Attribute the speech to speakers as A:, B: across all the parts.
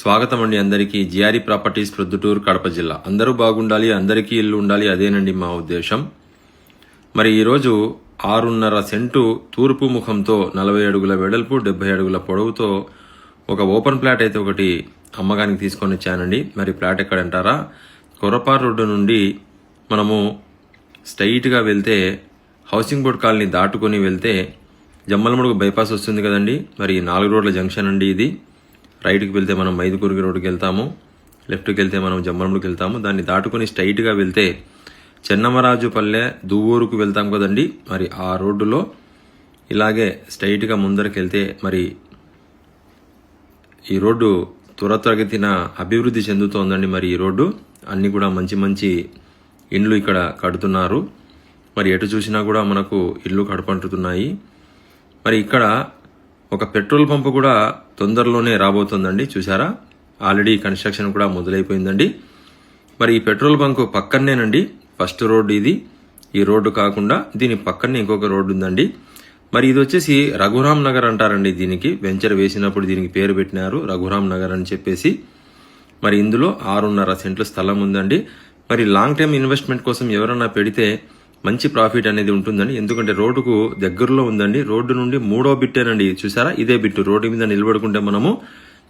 A: స్వాగతం అండి అందరికీ. జిఆర్ఈ ప్రాపర్టీస్ ప్రొద్దుటూరు కడప జిల్లా. అందరూ బాగుండాలి అందరికీ ఇల్లు ఉండాలి అదేనండి మా ఉద్దేశం. మరి ఈరోజు ఆరున్నర సెంటు తూర్పు ముఖంతో నలభై అడుగుల వెడల్పు డెబ్బై అడుగుల పొడవుతో ఒక ఓపెన్ ప్లాట్ అయితే ఒకటి అమ్మకానికి తీసుకొని వచ్చానండి. మరి ప్లాట్ ఎక్కడంటారా? కొరపార్ రోడ్డు నుండి మనము స్ట్రైట్గా వెళ్తే హౌసింగ్ బోర్డ్ కాలనీ దాటుకొని వెళ్తే జమ్మలమడుగు బైపాస్ వస్తుంది కదండి. మరి నాలుగు రోడ్ల జంక్షన్ అండి ఇది. రైట్కి వెళ్తే మనం మైదుకూరుకి రోడ్డుకి వెళ్తాము లెఫ్ట్కి వెళ్తే మనం జమ్మలమడుగుకి వెళ్తాము. దాన్ని దాటుకొని స్ట్రైట్గా వెళ్తే చెన్నమరాజుపల్లె దువ్వూరుకు వెళ్తాం కదండి. మరి ఆ రోడ్డులో ఇలాగే స్ట్రైట్గా ముందరికి వెళ్తే మరి ఈ రోడ్డు త్వరతగతిన అభివృద్ధి చెందుతోందండి మరి ఈ రోడ్డు. అన్ని కూడా మంచి మంచి ఇండ్లు ఇక్కడ కడుతున్నారు. మరి ఎటు చూసినా కూడా మనకు ఇల్లు కడపంటుతున్నాయి. మరి ఇక్కడ ఒక పెట్రోల్ పంపు కూడా తొందరలోనే రాబోతుందండి చూసారా ఆల్రెడీ కన్స్ట్రక్షన్ కూడా మొదలైపోయిందండి. మరి ఈ పెట్రోల్ బంక్ పక్కనేనండి ఫస్ట్ రోడ్డు ఇది. ఈ రోడ్డు కాకుండా దీని పక్కనే ఇంకొక రోడ్డు ఉందండి. మరి ఇది వచ్చేసి రఘురామ్ నగర్ అంటారండి దీనికి. వెంచర్ వేసినప్పుడు దీనికి పేరు పెట్టినారు రఘురామ్ నగర్ అని చెప్పేసి. మరి ఇందులో ఆరున్నర సెంట్ల స్థలం ఉందండి. మరి లాంగ్ టైం ఇన్వెస్ట్మెంట్ కోసం ఎవరన్నా పెడితే మంచి ప్రాఫిట్ అనేది ఉంటుందండి. ఎందుకంటే రోడ్డుకు దగ్గరలో ఉందండి. రోడ్డు నుండి మూడో బిట్టేనండి. చూసారా? ఇదే బిట్టు. రోడ్డు మీద నిలబడుకుంటే మనము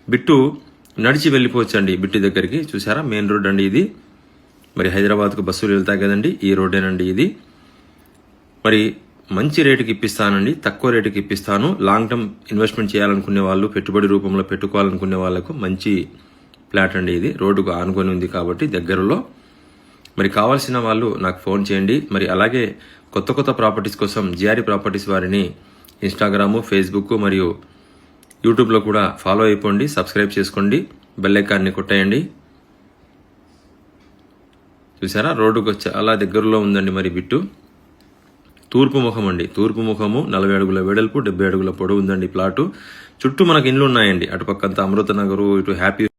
A: బిట్టు నడిచి వెళ్ళిపోవచ్చండి. బిట్టు దగ్గరికి. చూసారా? మెయిన్ రోడ్ అండి ఇది. మరి హైదరాబాద్కు బస్సులు వెళ్తాయి కదండి. ఈ రోడ్డేనండి ఇది. మరి మంచి రేటుకి ఇప్పిస్తానండి. తక్కువ రేటుకి ఇప్పిస్తాను. లాంగ్ టర్మ్ ఇన్వెస్ట్మెంట్ చేయాలనుకునే వాళ్ళు పెట్టుబడి రూపంలో పెట్టుకోవాలనుకునే వాళ్ళకు మంచి ప్లాట్ అండి ఇది. రోడ్డుకు ఆనుకొని ఉంది కాబట్టి దగ్గరలో. మరి కావాల్సిన వాళ్ళు నాకు ఫోన్ చేయండి. మరి అలాగే కొత్త కొత్త ప్రాపర్టీస్ కోసం జిఆర్ఈ ప్రాపర్టీస్ వారిని ఇన్స్టాగ్రాము ఫేస్బుక్ మరియు యూట్యూబ్లో కూడా ఫాలో అయిపోండి సబ్స్క్రైబ్ చేసుకోండి బెల్ ఐకాన్ని కొట్టేయండి. చూసారా? రోడ్డుకు అలా దగ్గరలో ఉందండి మరి బిట్టు. తూర్పు ముఖం అండి. తూర్పు ముఖము నలభై అడుగుల వెడల్పు డెబ్బై అడుగుల పొడవు ఉందండి ప్లాటు. చుట్టూ మనకు ఇండ్లు ఉన్నాయండి. అటుపక్కంతా అమృత నగరు ఇటు హ్యాపీ